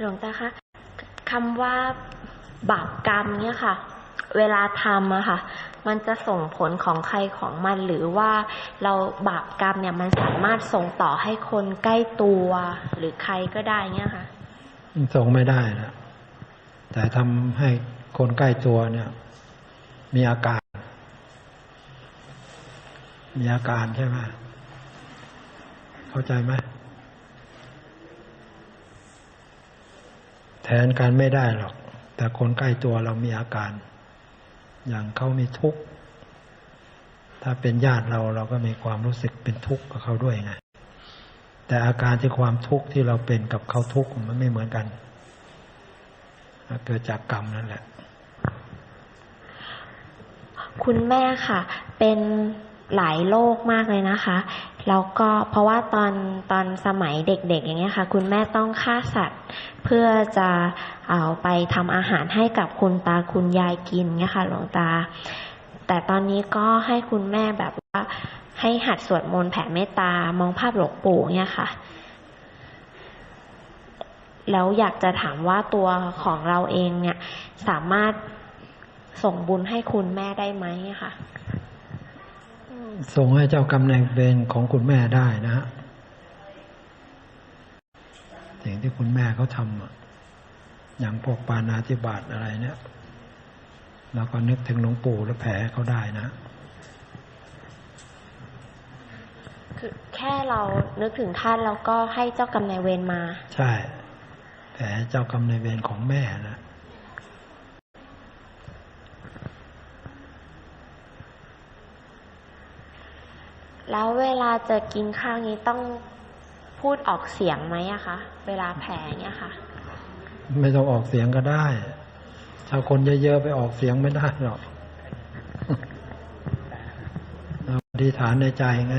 หลวงตาคะคำว่าบาปกรรมเนี่ยค่ะ เวลาทำอะค่ะ มันจะส่งผลของใครของมันหรือว่าเราบาปกรรมเนี่ยมันสามารถส่งต่อให้คนใกล้ตัวหรือใครก็ได้เนี่ยค่ะ ส่งไม่ได้นะแต่ทำให้คนใกล้ตัวเนี่ย มีอาการ มีอาการใช่ไหมเข้าใจไหม แทนกันไม่ได้หรอก แต่คนใกล้ตัวเรามีอาการ อย่างเขามีทุกข์ ถ้าเป็นญาติเราเราก็มีความรู้สึกเป็นทุกข์กับเขาด้วยไงแต่อาการที่ความทุกข์ที่เราเป็นกับเขาทุกข์มันไม่เหมือนกันเกิดจากกรรมนั่นแหละ คุณแม่ค่ะ เป็น หลายโรคมากเลยนะคะแล้วก็เพราะว่าตอนตอนสมัยเด็กๆ อย่างเงี้ยค่ะ คุณแม่ต้องฆ่าสัตว์ เพื่อจะเอาไปทำอาหารให้กับคุณตาคุณยายกินเนี่ยค่ะหลวงตา แต่ตอนนี้ก็ให้คุณแม่แบบว่าให้หัดสวดมนต์แผ่เมตตามองภาพหลวงปู่เนี่ยค่ะแล้วอยากจะถามว่าตัวของเราเองเนี่ย สามารถส่งบุญให้คุณแม่ได้ไหมอะค่ะ ส่งให้เจ้ากรรมนายเวรของคุณแม่ได้นะฮะสิ่งที่คุณแม่เขาทำอะอย่างพวกปานาธิบาตอะไรเนี่ยเราก็นึกถึงหลวงปู่แล้วแผ่ให้เขาได้นะ คือแค่เรานึกถึงท่านแล้วก็ให้เจ้ากรรมนายเวรมา ใช่ แผ่ให้เจ้ากรรมนายเวรของแม่นะ แล้วเวลาจะกินข้าวนี้ต้องพูดออกเสียงไหมอะคะ เวลาแผลเนี่ยค่ะ ไม่ต้องออกเสียงก็ได้ ชาวคนเยอะๆไปออกเสียงไม่ได้หรอกเราอธิษฐานในใจไง